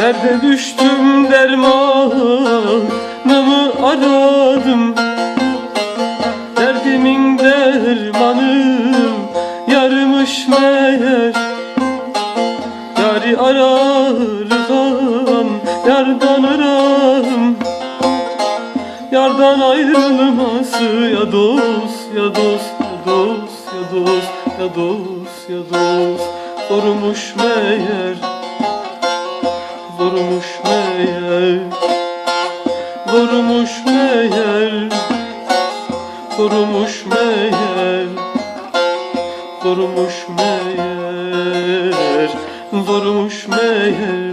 Derde düştüm dermanımı aradım. Derdimin dermanı yarmış meğer. Yari ararken Yardan ayrılması ya dost ya dost ya dost ya dost ya dost ya dost. Zormuş meğer Zormuş meğer. Zormuş meğer Zormuş meğer. Zormuş meğer Zormuş meğer